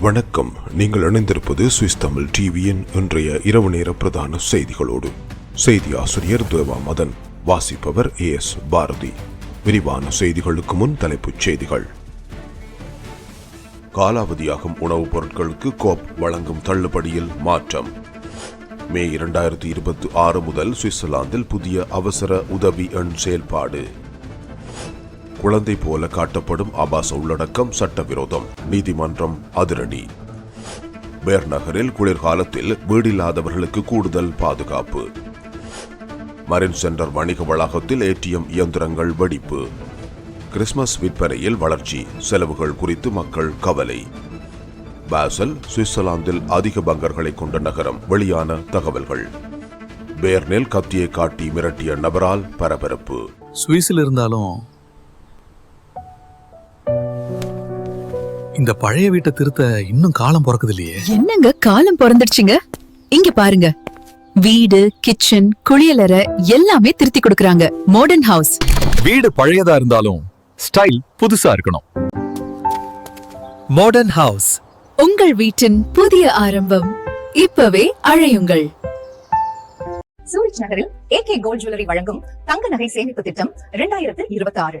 வணக்கம். நீங்கள் இணைந்திருப்பது சுவிஸ் தமிழ் டிவியின் இன்றைய இரவு நேர பிரதான செய்திகளோடு. செய்தி ஆசிரியர் தேவா மதன் வாசிப்பவர் ஏ எஸ் பாரதி. விரிவான செய்திகளுக்கு முன் தலைப்புச் செய்திகள். காலாவதியாகும் உணவுப் பொருட்களுக்கு கோப் வழங்கும் தள்ளுபடியில் மாற்றம். மே இரண்டாயிரத்தி இருபத்தி ஆறு முதல் சுவிட்சர்லாந்தில் புதிய அவசர உதவி எண் செயல்பாடு. குழந்தை போல காட்டப்படும் ஆபாச உள்ளடக்கம் சட்டவிரோதம். நீதிமன்றம் அதிரடி. பேர் நகரில் குளிர்காலத்தில் வீடில்லாதவர்களுக்கு கூடுதல் பாதுகாப்பு. மரின் சென்டர் வணிக வளாகத்தில் ஏடிஎம் இயந்திரங்கள் வெடிப்பு. கிறிஸ்துமஸ் விற்பனையில் வளர்ச்சி செலவுகள் குறித்து மக்கள் கவலை. பாசல் சுவிட்சர்லாந்தில் அதிக பங்கர்களை கொண்ட நகரம் வெளியான தகவல்கள். பேர்னில் கத்தியை காட்டி மிரட்டிய நபரால் பரபரப்பு. சுவிஸில் இருந்தாலும் இந்த பழைய வீட்டை திருத்த இன்னும் காலம் பிறக்குது இல்லையே என்னங்க காலம் பிறந்துடுச்சுங்க? இங்க பாருங்க. வீடு கிச்சன் குளியலறை எல்லாமே திருத்தி கொடுக்கறாங்க. மாடர்ன் ஹவுஸ் வீடு பழையதா இருந்தாலும் ஸ்டைல் புதுசா இருக்கணும். மாடர்ன் ஹவுஸ் உங்கள் வீட்டின் புதிய ஆரம்பம் இப்பவே அழையுங்கள். சூரிச் நகரில் ஏகே கோல்ட் ஜுவல்லரி வழங்கும் தங்க நகை சேமிப்பு திட்டம் இரண்டாயிரத்து இருபத்தி ஆறு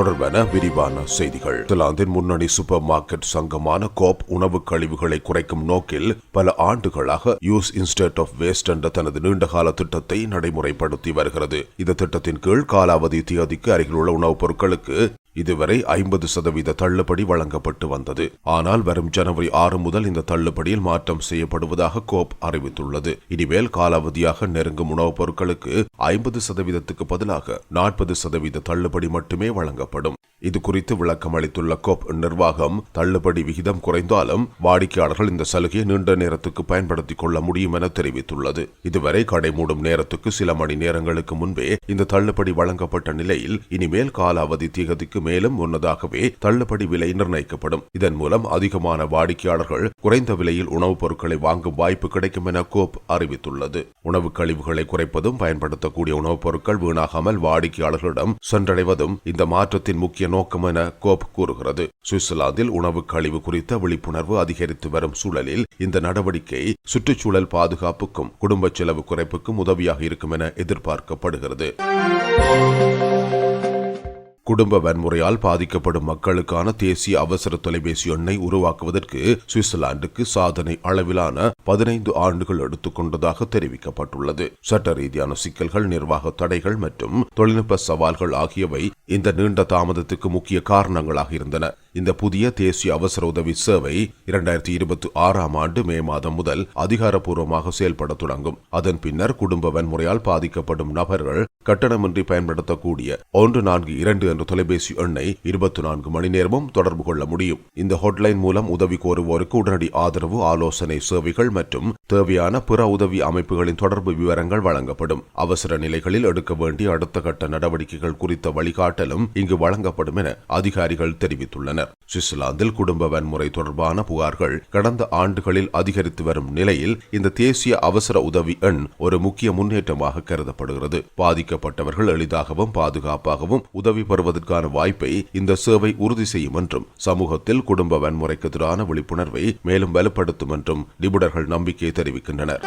தொடர்பான விரிவான செய்திகள். இங்கிலாந்தின் முன்னணி சூப்பர் மார்க்கெட் சங்கமான கோப் உணவு கழிவுகளை குறைக்கும் நோக்கில் பல ஆண்டுகளாக யூஸ் இன்ஸ்டேட் ஆஃப் வேஸ்ட் என்ற தனது நீண்டகால திட்டத்தை நடைமுறைப்படுத்தி வருகிறது. இந்த திட்டத்தின் கீழ் காலாவதி தியதிக்கு அருகிலுள்ள உணவுப் பொருட்களுக்கு இதுவரை ஐம்பது சதவீத தள்ளுபடி வழங்கப்பட்டு வந்தது. ஆனால் வரும் ஜனவரி ஆறு முதல் இந்த தள்ளுபடியில் மாற்றம் செய்யப்படுவதாக கோப் அறிவித்துள்ளது. இனிமேல் காலாவதியாக நெருங்கும் உணவுப் பொருட்களுக்கு ஐம்பது சதவீதத்துக்கு பதிலாக நாற்பது சதவீத தள்ளுபடி மட்டுமே வழங்கப்படும். இது குறித்து விளக்கம் அளித்துள்ள கோப் நிர்வாகம் தள்ளுபடி விகிதம் குறைந்தாலும் வாடிக்கையாளர்கள் இந்த சலுகையை நீண்ட நேரத்துக்கு பயன்படுத்திக் கொள்ள முடியும் என தெரிவித்துள்ளது. இதுவரை கடை மூடும் நேரத்துக்கு சில மணி நேரங்களுக்கு முன்பே இந்த தள்ளுபடி வழங்கப்பட்ட நிலையில் இனிமேல் காலாவதி தேதிக்கு மேலும் முன்னதாகவே தள்ளுபடி விலை நிர்ணயிக்கப்படும். இதன் மூலம் அதிகமான வாடிக்கையாளர்கள் குறைந்த விலையில் உணவுப் பொருட்களை வாங்கும் வாய்ப்பு கிடைக்கும் என கோப் அறிவித்துள்ளது. உணவு கழிவுகளை குறைப்பதும் பயன்படுத்தக்கூடிய உணவுப் பொருட்கள் வீணாகாமல் வாடிக்கையாளர்களிடம் சென்றடைவதும் இந்த மாற்றத்தின் முக்கிய நோக்கம் என கோப் கூறுகிறது. சுவிட்சர்லாந்தில் உணவு கழிவு குறித்த விழிப்புணர்வு அதிகரித்து வரும் சூழலில் இந்த நடவடிக்கை சுற்றுச்சூழல் பாதுகாப்புக்கும் குடும்ப செலவு குறைப்புக்கும் உதவியாக இருக்கும் என எதிர்பார்க்கப்படுகிறது. குடும்ப வன்முறையால் பாதிக்கப்படும் மக்களுக்கான தேசிய அவசர தொலைபேசி எண்ணை உருவாக்குவதற்கு சுவிட்சர்லாந்துக்கு சாதனை அளவிலான பதினைந்து ஆண்டுகள் எடுத்துக்கொண்டதாக தெரிவிக்கப்பட்டுள்ளது. சட்ட ரீதியான சிக்கல்கள் நிர்வாக தடைகள் மற்றும் தொழில்நுட்ப சவால்கள் ஆகியவை இந்த நீண்ட தாமதத்துக்கு முக்கிய காரணங்களாக இருந்தன. இந்த புதிய தேசிய அவசர உதவி சேவை இரண்டாயிரத்தி இருபத்தி ஆறாம் ஆண்டு மே மாதம் முதல் அதிகாரப்பூர்வமாக செயல்பட தொடங்கும். அதன் பின்னர் குடும்ப வன்முறையால் பாதிக்கப்படும் நபர்கள் கட்டணமின்றி பயன்படுத்தக்கூடிய ஒன்று நான்கு இரண்டு என்ற தொலைபேசி எண்ணை இருபத்தி நான்கு மணி நேரமும் தொடர்பு கொள்ள முடியும். இந்த ஹாட்லைன் மூலம் உதவி கோருவோருக்கு உடனடி ஆதரவு ஆலோசனை சேவைகள் மற்றும் தேவையான பிற உதவி அமைப்புகளின் தொடர்பு விவரங்கள் வழங்கப்படும். அவசர நிலைகளில் எடுக்க வேண்டிய அடுத்த கட்ட நடவடிக்கைகள் குறித்த வழிகாட்டலும் இங்கு வழங்கப்படும் என அதிகாரிகள் தெரிவித்துள்ளனர். சுவிட்சர்லாந்தில் குடும்ப வன்முறை தொடர்பான புகார்கள் கடந்த ஆண்டுகளில் அதிகரித்து வரும் நிலையில் இந்த தேசிய அவசர உதவி எண் ஒரு முக்கிய முன்னேற்றமாக கருதப்படுகிறது. பாதிக்கப்பட்டவர்கள் எளிதாகவும் பாதுகாப்பாகவும் உதவி பெறுவதற்கான வாய்ப்பை இந்த சேவை உறுதி செய்யும் என்றும் சமூகத்தில் குடும்ப வன்முறைக்கு எதிரான விழிப்புணர்வை மேலும் வலுப்படுத்தும் என்றும் நிபுணர்கள் நம்பிக்கை தெரிவிக்கின்றனர்.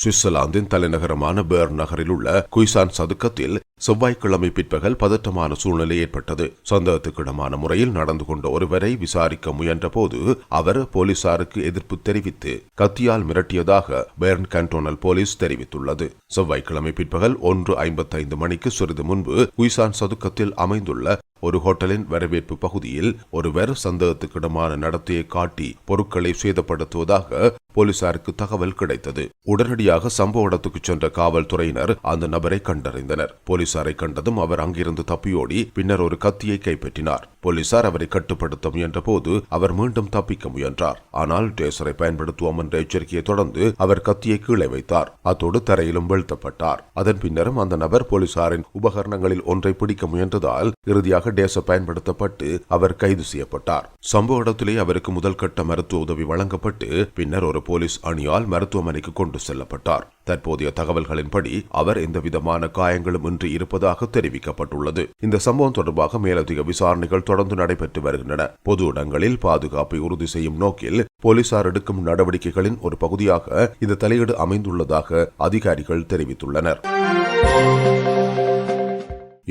சுவிட்சர்லாந்தின் தலைநகரமான பேர் நகரில் உள்ள குய்சான் சதுக்கத்தில் செவ்வாய்க்கிழமை பிற்பகல் பதற்றமான சூழ்நிலை ஏற்பட்டது. சந்தேகத்துக்கிடமான முறையில் நடந்து கொண்ட ஒருவரை விசாரிக்க முயன்றபோது அவர் போலீசாருக்கு எதிர்ப்பு தெரிவித்து கத்தியால் மிரட்டியதாக பேர்ன் கண்டோனல் போலீஸ் தெரிவித்துள்ளது. செவ்வாய்க்கிழமை பிற்பகல் ஒன்று ஐம்பத்தைந்து மணிக்கு சிறிது முன்பு குய்சான் சதுக்கத்தில் அமைந்துள்ள ஒரு ஹோட்டலின் வரவேற்பு பகுதியில் ஒருவர் சந்தேகத்துக்கிடமான நடத்தையை காட்டி பொருட்களை சேதப்படுத்துவதாக போலீசாருக்கு தகவல் கிடைத்தது. உடனடியாக சம்பவ இடத்துக்கு சென்ற காவல்துறையினர் அந்த நபரை கண்டறிந்தனர். போலீசாரை கண்டதும் அவர் அங்கிருந்து தப்பியோடி பின்னர் ஒரு கத்தியை கைப்பற்றினார். போலீசார் அவரை கட்டுப்படுத்த முயன்ற போது அவர் மீண்டும் தப்பிக்க முயன்றார். ஆனால் டேசரை பயன்படுத்துவோம் என்ற எச்சரிக்கையை தொடர்ந்து அவர் கத்தியை கீழே வைத்தார். அத்தோடு தரையிலும் வீழ்த்தப்பட்டார். அதன் பின்னரும் அந்த நபர் போலீசாரின் உபகரணங்களில் ஒன்றை பிடிக்க முயன்றதால் இறுதியாக டேச பயன்படுத்தப்பட்டு அவர் கைது செய்யப்பட்டார். சம்பவ இடத்திலே அவருக்கு முதல் கட்ட மருத்துவ உதவி வழங்கப்பட்டு பின்னர் ஒரு போலீஸ் அணியால் மருத்துவமனைக்கு கொண்டு செல்லப்பட்டார். தற்போதைய தகவல்களின்படி அவர் எந்தவிதமான காயங்களும் இன்றி இருப்பதாக தெரிவிக்கப்பட்டுள்ளது. இந்த சம்பவம் தொடர்பாக மேலதிக விசாரணைகள் தொடர்ந்து நடைபெற்று வருகின்றன. பொது இடங்களில் பாதுகாப்பை உறுதி செய்யும் நோக்கில் போலீசார் எடுக்கும் நடவடிக்கைகளின் ஒரு பகுதியாக இந்த தலையீடு அமைந்துள்ளதாக அதிகாரிகள் தெரிவித்துள்ளனர்.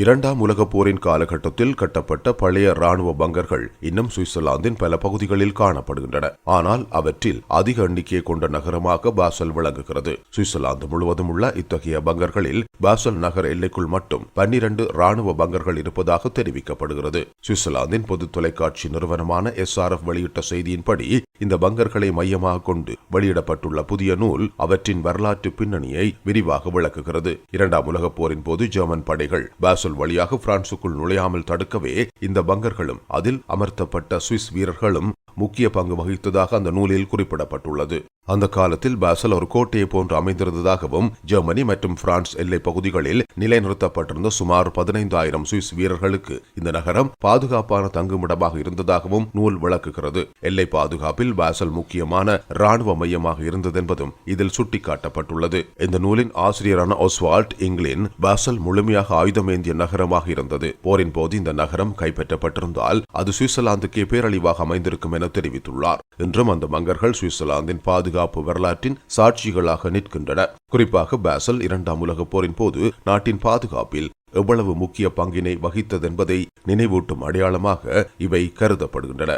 இரண்டாம் உலகப் போரின் காலகட்டத்தில் கட்டப்பட்ட பழைய ராணுவ பங்கர்கள் இன்னும் சுவிட்சர்லாந்தின் பல பகுதிகளில் காணப்படுகின்றன. ஆனால் அவற்றில் அதிக எண்ணிக்கையை கொண்ட நகரமாக பாசல் விளங்குகிறது. சுவிட்சர்லாந்து முழுவதும் உள்ள இத்தகைய பங்கர்களில் பாசல் நகர எல்லைக்குள் மட்டும் பன்னிரண்டு ராணுவ பங்கர்கள் இருப்பதாக தெரிவிக்கப்படுகிறது. சுவிட்சர்லாந்தின் பொது தொலைக்காட்சி நிறுவனமான எஸ்ஆர்எஃப் வெளியிட்ட செய்தியின்படி இந்த பங்கர்களை மையமாக கொண்டு வெளியிடப்பட்டுள்ள புதிய நூல் அவற்றின் வரலாற்று பின்னணியை விரிவாக விளக்குகிறது. இரண்டாம் உலகப் போரின் போது ஜெர்மன் படைகள் பாசல் வழியாக பிரான்சுக்குள் நுழையாமல் தடுக்கவே இந்த பங்கர்களும் அதில் அமர்த்தப்பட்ட சுவிஸ் வீரர்களும் முக்கிய பங்கு வகித்ததாக அந்த நூலில் குறிப்பிடப்பட்டுள்ளது. அந்த காலத்தில் பாசல் ஒரு கோட்டையை போன்று அமைந்திருந்ததாகவும் ஜெர்மனி மற்றும் பிரான்ஸ் எல்லை பகுதிகளில் நிலைநிறுத்தப்பட்டிருந்த சுமார் பதினைந்தாயிரம் சுவிஸ் வீரர்களுக்கு இந்த நகரம் பாதுகாப்பான தங்குமிடமாக இருந்ததாகவும் நூல் விளக்குகிறது. எல்லை பாதுகாப்பில் பாசல் முக்கியமான ராணுவ மையமாக இருந்தது என்பதும் இதில் சுட்டிக்காட்டப்பட்டுள்ளது. இந்த நூலின் ஆசிரியரான ஒஸ்வால்ட் இங்கிலின் பாசல் முழுமையாக ஆயுதமேந்திய நகரமாக இருந்தது. போரின் போது இந்த நகரம் கைப்பற்றப்பட்டிருந்தால் அது சுவிட்சர்லாந்துக்கே பேரழிவாக அமைந்திருக்கும் என தெரிவித்துள்ளார். இன்றும் அந்த மங்கர்கள் சுவிட்சர்லாந்தின் பாதுகாப்பு வரலாற்றின் சாட்சிகளாக நிற்கின்றன. குறிப்பாக பாசல் இரண்டாம் உலகப் போரின் போது நாட்டின் பாதுகாப்பில் எவ்வளவு முக்கிய பங்கினை வகித்ததென்பதை நினைவூட்டும் அடையாளமாக இவை கருதப்படுகின்றன.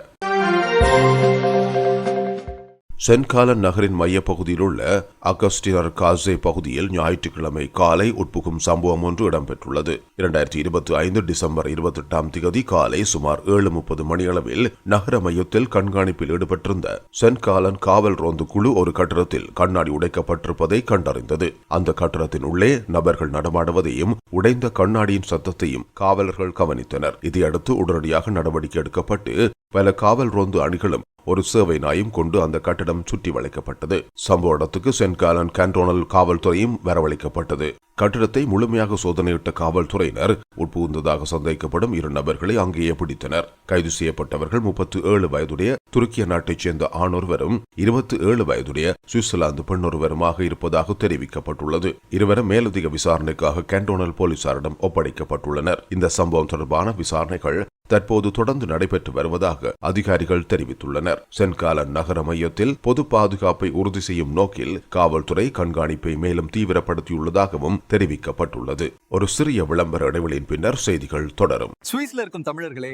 சென்காலன் நகரின் மையப்பகுதியில் உள்ள அகஸ்டினர் காசே பகுதியில் ஞாயிற்றுக்கிழமை காலை உட்புகும் சம்பவம் ஒன்று இடம்பெற்றுள்ளது. இரண்டாயிரத்தி இருபத்தி ஐந்து டிசம்பர் இருபத்தி எட்டாம் திகதி காலை சுமார் ஏழு முப்பது மணியளவில் நகர மையத்தில் கண்காணிப்பில் ஈடுபட்டிருந்த சென்காலன் காவல் ரோந்து குழு ஒரு கட்டடத்தில் கண்ணாடி உடைக்கப்பட்டிருப்பதை கண்டறிந்தது. அந்த கட்டடத்தின் உள்ளே நபர்கள் நடமாடுவதையும் உடைந்த கண்ணாடியின் சத்தத்தையும் காவலர்கள் கவனித்தனர். இதையடுத்து உடனடியாக நடவடிக்கை எடுக்கப்பட்டு பல காவல் ரோந்து அணிகளும் ஒரு சேவை நாயும் கொண்டு அந்த கட்டிடம் சுற்றி வளைக்கப்பட்டது. சம்பவ இடத்துக்கு சென்காலன் கேன்டோனல் காவல்துறையும் வரவழைக்கப்பட்டது. கட்டிடத்தை முழுமையாக சோதனையிட்ட காவல்துறையினர் உட்புகுந்ததாக சந்தேகிக்கப்படும் இரு நபர்களை அங்கேயே பிடித்தனர். கைது செய்யப்பட்டவர்கள் முப்பத்தி ஏழு வயதுடைய துருக்கிய நாட்டைச் சேர்ந்த ஆணொருவரும் இருபத்தி ஏழு வயதுடைய சுவிட்சர்லாந்து பெண்ணொருவருமாக இருப்பதாக தெரிவிக்கப்பட்டுள்ளது. இருவரும் மேலதிக விசாரணைக்காக கேன்டோனல் போலீசாரிடம் ஒப்படைக்கப்பட்டுள்ளனர். இந்த சம்பவம் தொடர்பான விசாரணைகள் தற்போது தொடர்ந்து நடைபெற்று வருவதாக அதிகாரிகள் தெரிவித்துள்ளனர். சென்காலன் நகர மையத்தில் பொது பாதுகாப்பை உறுதி செய்யும் நோக்கில் காவல்துறை கண்காணிப்பை மேலும் தீவிரப்படுத்தியுள்ளதாகவும் தெரிவிக்கப்பட்டுள்ளது. ஒரு சிறிய விளம்பர இடைவெளியின் பின்னர் செய்திகள் தொடரும். சுவிஸ்ல இருக்கும் தமிழர்களே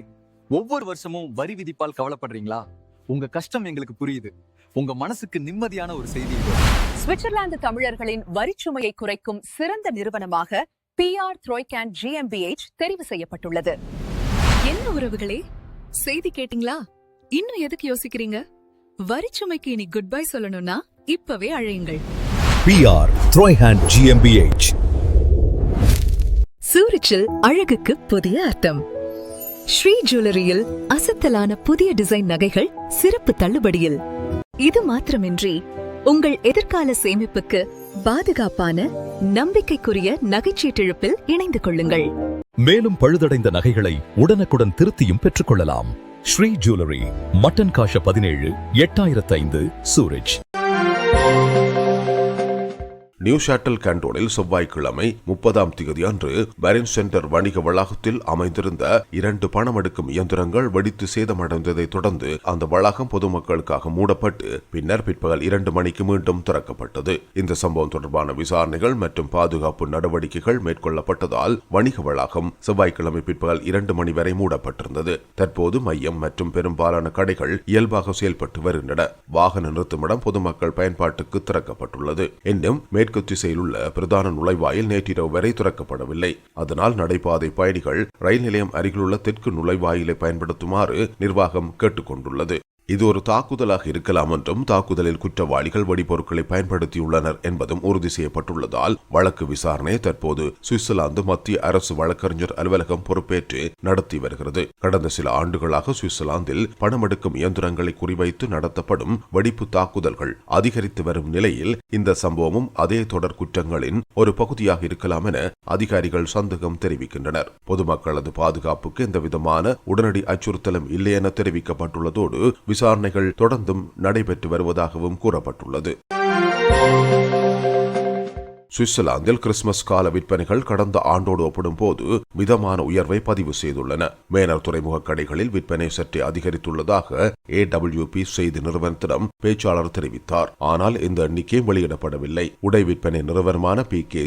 ஒவ்வொரு வருஷமும் வரி விதிப்பால் கவலைப்படுறீங்களா? உங்க கஷ்டம் எங்களுக்கு புரியுது. உங்க மனசுக்கு நிம்மதியான ஒரு செய்தி. சுவிட்சர்லாந்து தமிழர்களின் வரிச்சுமையை குறைக்கும் சிறந்த நிறுவனமாக பிஆர் த்ரோய்கேன் ஜிஎம்பிஎச் தெரிவு செய்யப்பட்டுள்ளது. என்ன உறவுகளே? செய்தி கேட்டிங்களா? இன்னும் எதுக்கு யோசிக்கிறீங்க? வரிச்சுமைக்கு இனி குட் பை சொல்லணும்னா இப்பவே அழையுங்கள். பிஆர் த்ரோய்ஹேண்ட் ஜிஎம்பிஎச் சூரிச்சில் அழகுக்கு புதிய அர்த்தம். ஸ்ரீ ஜுவல்லரியில் அசத்தலான புதிய டிசைன் நகைகள் சிறப்பு தள்ளுபடியில். இது மாத்திரமின்றி உங்கள் எதிர்கால சேமிப்புக்கு பாதுகாப்பான நம்பிக்கைக்குரிய நகைச்சீட்டிழப்பில் இணைந்து கொள்ளுங்கள். மேலும் பழுதடைந்த நகைகளை உடனுக்குடன் திருத்தியும் பெற்றுக்கொள்ளலாம். ஸ்ரீ ஜுவல்லரி மட்டன் காஷ பதினேழு எட்டாயிரத்து ஐந்து சூரஜ் நியூ ஷாட்டல் கேண்டோனில் செவ்வாய்க்கிழமை முப்பதாம் தேதி அன்று மரின் சென்டர் வணிக வளாகத்தில் அமைந்திருந்த இரண்டு பணம் எடுக்கும் இயந்திரங்கள் வெடித்து சேதமடைந்ததை தொடர்ந்து அந்த வளாகம் பொதுமக்களுக்காக மூடப்பட்டு பின்னர் பிற்பகல் இரண்டு மணிக்கு மீண்டும் திறக்கப்பட்டது. இந்த சம்பவம் தொடர்பான விசாரணைகள் மற்றும் பாதுகாப்பு நடவடிக்கைகள் மேற்கொள்ளப்பட்டதால் வணிக வளாகம் செவ்வாய்க்கிழமை பிற்பகல் இரண்டு மணி வரை மூடப்பட்டிருந்தது. தற்போது மையம் மற்றும் பெரும்பாலான கடைகள் இயல்பாக செயல்பட்டு வருகின்றன. வாகன நிறுத்துமிடம் பொதுமக்கள் பயன்பாட்டுக்கு திறக்கப்பட்டுள்ளது. இன்னும் மேற்கு திசையில் உள்ள பிரதான நுழைவாயில் நேற்றிரவு வரை திறக்கப்படவில்லை. அதனால் நடைபாதை பயணிகள் ரயில் நிலையம் அருகிலுள்ள தெற்கு நுழைவாயிலை பயன்படுத்துமாறு நிர்வாகம் கேட்டுக்கொண்டுள்ளது. இது ஒரு தாக்குதலாக இருக்கலாம் என்றும் தாக்குதலில் குற்றவாளிகள் வெடிபொருட்களை பயன்படுத்தியுள்ளனர் என்பதும் உறுதி செய்யப்பட்டுள்ளதால் வழக்கு விசாரணை தற்போது சுவிட்சர்லாந்து மத்திய அரசு வழக்கறிஞர் அலுவலகம் பொறுப்பேற்று நடத்தி வருகிறது. கடந்த சில ஆண்டுகளாக சுவிட்சர்லாந்தில் பணமெடுக்கும் இயந்திரங்களை குறிவைத்து நடத்தப்படும் வெடிப்பு தாக்குதல்கள் அதிகரித்து வரும் நிலையில் இந்த சம்பவமும் அதே தொடர் குற்றங்களின் ஒரு பகுதியாக இருக்கலாம் என அதிகாரிகள் சந்தேகம் தெரிவிக்கின்றனர். பொதுமக்களது பாதுகாப்புக்கு எந்தவிதமான உடனடி அச்சுறுத்தலும் இல்லை என தெரிவிக்கப்பட்டுள்ளதோடு விசாரணைகள் தொடர்ந்தும் நடைபெற்று வருவதாகவும் கூறப்பட்டுள்ளது. சுவிட்சர்லாந்தில் கிறிஸ்துமஸ் கால விற்பனைகள் கடந்த ஆண்டோடு ஒப்பிடும்போது மிதமான உயர்வை பதிவு செய்துள்ளன. மேனர் துறைமுக கடைகளில் விற்பனை சற்றே அதிகரித்துள்ளதாக ஏ ஏடபிள்யூபி செய்தி நிறுவனத்திடம் பேச்சாளர் தெரிவித்தார். ஆனால் இந்த எண்ணிக்கை வெளியிடப்படவில்லை. உடை விற்பனை நிறுவனமான பி கே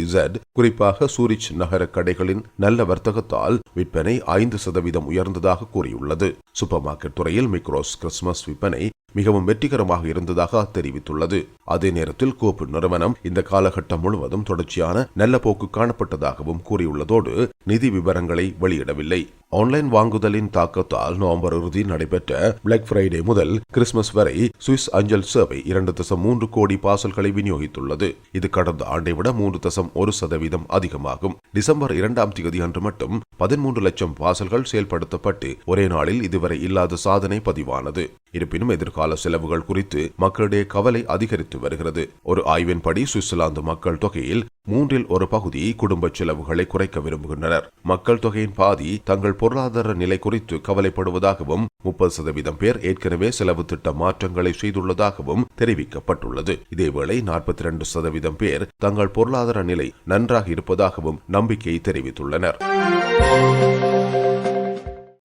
குறிப்பாக சூரிச் நகர கடைகளின் நல்ல வர்த்தகத்தால் விற்பனை ஐந்து சதவீதம் உயர்ந்ததாக கூறியுள்ளது. சூப்பர் மார்க்கெட் துறையில் மிக்ரோஸ் கிறிஸ்துமஸ் விற்பனை மிகவும் வெற்றிகரமாக இருந்ததாக தெரிவித்துள்ளது. அதே நேரத்தில் கோப்பு நிறுவனம் இந்த காலகட்டம் முழுவதும் தொடர்ச்சியான நல்ல போக்கு காணப்பட்டதாகவும் கூறியுள்ளதோடு நிதி விவரங்களை வெளியிடவில்லை. ஆன்லைன் வாங்குதலின் தாக்கத்தால் நவம்பர் இறுதி நடைபெற்ற பிளாக் ஃப்ரைடே முதல் கிறிஸ்துமஸ் வரை சுவிஸ் அஞ்சல் சேவை இரண்டு தசம் மூன்று கோடி பார்சல்களை விநியோகித்துள்ளது. இது கடந்த ஆண்டை விட மூன்று தசம் ஒரு சதவீதம் அதிகமாகும். டிசம்பர் இரண்டாம் தேதி அன்று மட்டும் பதிமூன்று லட்சம் பார்சல்கள் செயல்படுத்தப்பட்டு ஒரே நாளில் இதுவரை இல்லாத சாதனை பதிவானது. இருப்பினும் எதிர்கால செலவுகள் குறித்து மக்களிடையே கவலை அதிகரித்து வருகிறது. ஒரு ஆய்வின்படி சுவிட்சர்லாந்து மக்கள் தொகையில் மூன்றில் ஒரு பகுதி குடும்ப செலவுகளை குறைக்க விரும்புகின்றனர். மக்கள் தொகையின் பாதி தங்கள் பொருளாதார நிலை குறித்து கவலைப்படுவதாகவும் முப்பது சதவீதம் பேர் ஏற்கனவே செலவு திட்ட மாற்றங்களை செய்துள்ளதாகவும் தெரிவிக்கப்பட்டுள்ளது. இதேவேளை நாற்பத்தி இரண்டு சதவீதம் பேர் தங்கள் பொருளாதார நிலை நன்றாக இருப்பதாகவும் நம்பிக்கை தெரிவித்துள்ளனர்.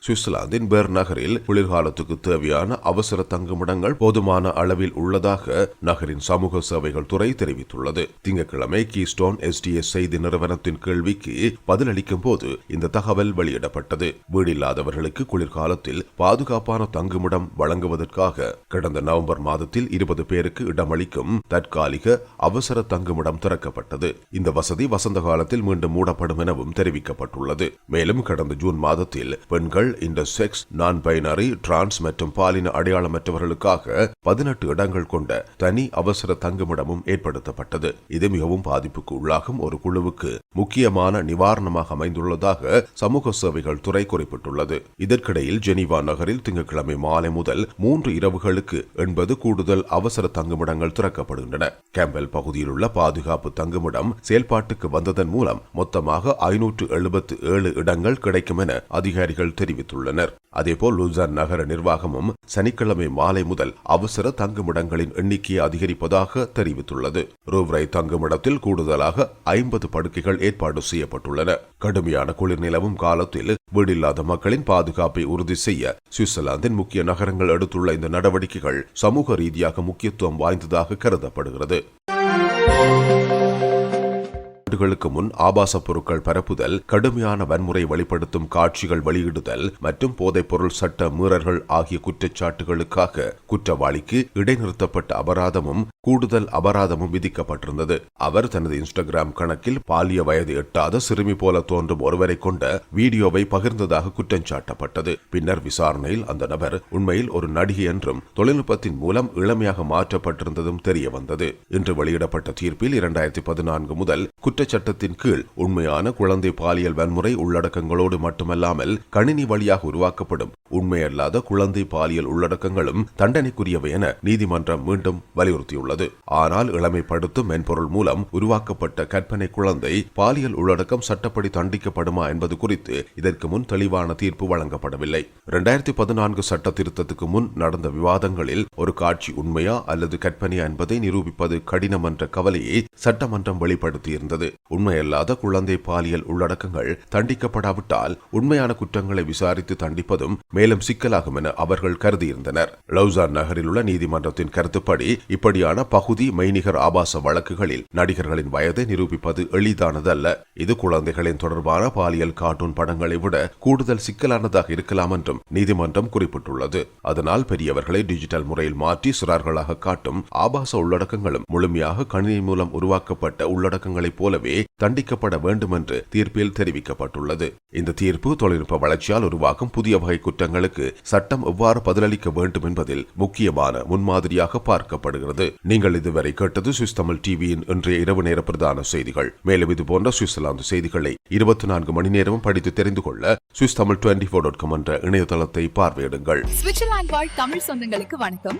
சுவிட்சர்லாந்தின் பெர் நகரில் குளிர்காலத்துக்கு தேவையான அவசர தங்குமிடங்கள் போதுமான அளவில் உள்ளதாக நகரின் சமூக சேவைகள் துறை தெரிவித்துள்ளது. திங்கட்கிழமை கீஸ்டோன் எஸ்டிஎஸ் செய்தி நிறுவனத்தின் கேள்விக்கு பதிலளிக்கும் போது இந்த தகவல் வெளியிடப்பட்டது. வீடில்லாதவர்களுக்கு குளிர்காலத்தில் பாதுகாப்பான தங்குமிடம் வழங்குவதற்காக கடந்த நவம்பர் மாதத்தில் இருபது பேருக்கு இடமளிக்கும் தற்காலிக அவசர தங்குமிடம் திறக்கப்பட்டது. இந்த வசதி வசந்த காலத்தில் மீண்டும் மூடப்படும் எனவும் தெரிவிக்கப்பட்டுள்ளது. மேலும் கடந்த ஜூன் மாதத்தில் பெண்கள் இன்டர்செக்ஸ் நான் பைனரி டிரான்ஸ் மற்றும் பாலின அடையாளமற்றவர்களுக்காக பதினெட்டு இடங்கள் கொண்ட தனி அவசர தங்குமிடமும் ஏற்படுத்தப்பட்டது. இது மிகவும் பாதிப்புக்கு உள்ளாகும். ஒரு குழுவுக்கு முக்கியமான நிவாரணமாக அமைந்துள்ளதாக சமூக சேவைகள் துறை குறிப்பிட்டுள்ளது. இதற்கிடையில் ஜெனீவா நகரில் திங்கட்கிழமை மாலை முதல் மூன்று இரவுகளுக்கு எண்பது கூடுதல் அவசர தங்குமிடங்கள் திறக்கப்படுகின்றன. கேம்பல் பகுதியில் உள்ள பாதுகாப்பு தங்குமிடம் செயல்பாட்டுக்கு வந்ததன் மூலம் மொத்தமாக ஐநூற்று எழுபத்து ஏழு இடங்கள் கிடைக்கும் என அதிகாரிகள் தெரிவித்துள்ளனர் அதேபோல் லூசான் நகர நிர்வாகமும் சனிக்கிழமை மாலை முதல் அவசர தங்குமிடங்களின் எண்ணிக்கையை அதிகரிப்பதாக தெரிவித்துள்ளது. ரூவ்ரை தங்குமிடத்தில் கூடுதலாக ஐம்பது படுக்கைகள் ஏற்பாடு செய்யப்பட்டுள்ளன. கடுமையான குளிர் நிலவும் காலத்தில் வீடில்லாத மக்களின் பாதுகாப்பை உறுதி செய்ய சுவிட்சர்லாந்தின் முக்கிய நகரங்கள் எடுத்துள்ள இந்த நடவடிக்கைகள் சமூக ரீதியாக முக்கியத்துவம் வாய்ந்ததாக கருதப்படுகிறது. ஆண்டுகளுக்கு முன் ஆபாச பொருட்கள் பரப்புதல் கடுமையான வன்முறை வெளிப்படுத்தும் காட்சிகள் வெளியிடுதல் மற்றும் போதைப்பொருள் சட்ட மீறல்கள் ஆகிய குற்றச்சாட்டுகளுக்காக குற்றவாளிக்கு இடைநிறுத்தப்பட்ட அபராதமும் கூடுதல் அபராதமும் விதிக்கப்பட்டிருந்தது. அவர் தனது இன்ஸ்டாகிராம் கணக்கில் பாலிய வயது எட்டாத சிறுமி போல தோன்றும் ஒருவரை கொண்ட வீடியோவை பகிர்ந்ததாக குற்றம் சாட்டப்பட்டது. பின்னர் விசாரணையில் அந்த நபர் உண்மையில் ஒரு நடிகை என்றும் தொழில்நுட்பத்தின் மூலம் இளமையாக மாற்றப்பட்டிருந்ததும் தெரிய வந்தது இன்று வெளியிடப்பட்ட தீர்ப்பில் இரண்டாயிரத்தி பதினான்கு முதல் குற்ற சட்டத்தின் கீழ் உண்மையான குழந்தை பாலியல் வன்முறை உள்ளடக்கங்களோடு மட்டுமல்லாமல் கணினி வழியாக உருவாக்கப்படும் உண்மையல்லாத குழந்தை பாலியல் உள்ளடக்கங்களும் தண்டனைக்குரியவை என நீதிமன்றம் மீண்டும் வலியுறுத்தியுள்ளது. ஆனால் இளமைப்படுத்தும் மென்பொருள் மூலம் உருவாக்கப்பட்ட கற்பனை குழந்தை பாலியல் உள்ளடக்கம் சட்டப்படி தண்டிக்கப்படுமா என்பது குறித்து இதற்கு முன் தெளிவான தீர்ப்பு வழங்கப்படவில்லை. இரண்டாயிரத்தி பதினான்கு சட்ட திருத்தத்துக்கு முன் நடந்த விவாதங்களில் ஒரு காட்சி உண்மையா அல்லது கற்பனையா என்பதை நிரூபிப்பது கடினம் என்ற கவலையை சட்டமன்றம் வெளிப்படுத்தியிருந்தது. உண்மையல்லாத குழந்தை பாலியல் உள்ளடக்கங்கள் தண்டிக்கப்படாவிட்டால் உண்மையான குற்றங்களை விசாரித்து தண்டிப்பதும் மேலும் சிக்கலாகும் என அவர்கள் கருதியிருந்தனர். லவுசான் நகரில் உள்ள நீதிமன்றத்தின் கருத்துப்படி இப்படியான பகுதி மெய்நிகர் ஆபாச வழக்குகளில் நடிகர்களின் வயதை நிரூபிப்பது எளிதானதல்ல. இது குழந்தைகளின் தொடர்பான பாலியல் கார்ட்டூன் படங்களை விட கூடுதல் சிக்கலானதாக இருக்கலாம் என்றும் நீதிமன்றம் குறிப்பிட்டுள்ளது. அதனால் பெரியவர்களை டிஜிட்டல் முறையில் மாற்றி சிறார்களாக காட்டும் ஆபாச உள்ளடக்கங்களும் முழுமையாக கணினி மூலம் உருவாக்கப்பட்ட உள்ளடக்கங்களைப் போலவே தண்டிக்கப்பட வேண்டும் என்று தீர்ப்பில் தெரிவிக்கப்பட்டுள்ளது. இந்த தீர்ப்பு தொழில்நுட்ப வளர்ச்சியால் உருவாகும் புதிய வகை குற்றங்களுக்கு சட்டம் எவ்வாறு பதிலளிக்க வேண்டும் என்பதில் முக்கியமான முன்மாதிரியாக பார்க்கப்படுகிறது. நீங்கள் இதுவரை கேட்டது சுவிஸ் தமிழ் டிவியின் இன்றைய இரவு நேர பிரதான செய்திகள். மேலும் இது போன்ற சுவிட்சர்லாந்து செய்திகளை இருபத்தி நான்கு மணி நேரமும் படித்து தெரிந்து கொள்ள Swiss Tamil twenty four dot com என்ற இணையதளத்தை பார்வையிடுங்கள். சுவிட்சர்லாந்து வாழ் தமிழ் சொந்தங்களுக்கு வணக்கம்.